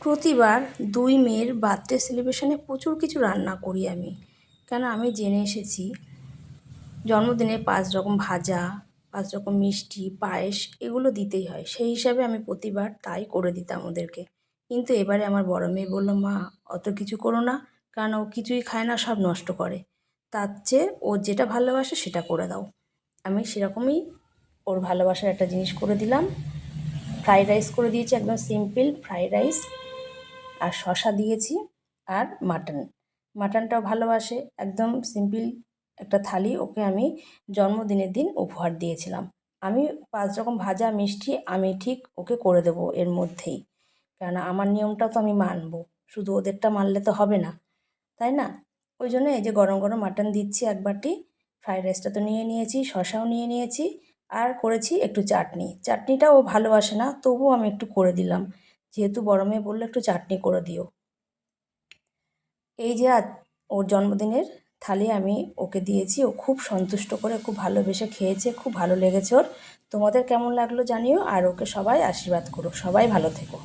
প্রতিবার দুই মেয়ের বার্থডে সেলিব্রেশনে প্রচুর কিছু রান্না করি আমি। কেন? আমি জেনে এসেছি, জন্মদিনে পাঁচ রকম ভাজা, পাঁচ রকম মিষ্টি, পায়েস এগুলো দিতেই হয়। সেই হিসাবে আমি প্রতিবার তাই করে দিতাম ওদেরকে। কিন্তু এবারে আমার বড় মেয়ে বলল, মা, অত কিছু করো না কারণ ও কিছুই খায় না, সব নষ্ট করে। তার চেয়ে ও যেটা ভালোবাসে সেটা করে দাও। আমি সেরকমই ওর ভালোবাসার একটা জিনিস করে দিলাম। ফ্রাইড রাইস করে দিয়েছি, একদম সিম্পল ফ্রাইড রাইস। আর শশা দিয়েছি আর মাটন। মাটনটাও ভালোবাসে একদম সিম্পল একটা থালি, ওকে আমি জন্মদিনের দিন উপহার দিয়েছিলাম। আমি পাঁচ রকম ভাজা মিষ্টি, আমি ঠিক ওকে করে দেবো এর মধ্যেই। কেননা আমার নিয়মটাও তো আমি মানবো, শুধু ওদেরটা মানলে তো হবে না, তাই না? ওই জন্য এই যে গরম গরম মাটন দিচ্ছি এক বাটি, ফ্রাইড রাইসটা তো নিয়ে নিয়েছি শশাও নিয়ে নিয়েছি, আর করেছি একটু চাটনি। চাটনিটা ও ভালোবাসে না, তবুও আমি একটু করে দিলাম। যেহেতু বড় মেয়ে বলল, একটু চাটনি করে দিও। এই যে ওর জন্মদিনের থালি আমি ওকে দিয়েছি, ও খুব সন্তুষ্ট করে, খুব ভালোবেসে খেয়েছে, খুব ভালো লেগেছে ওর। তোমাদের কেমন লাগল জানিও, আর ওকে সবাই আশীর্বাদ করো। সবাই ভালো থেকো।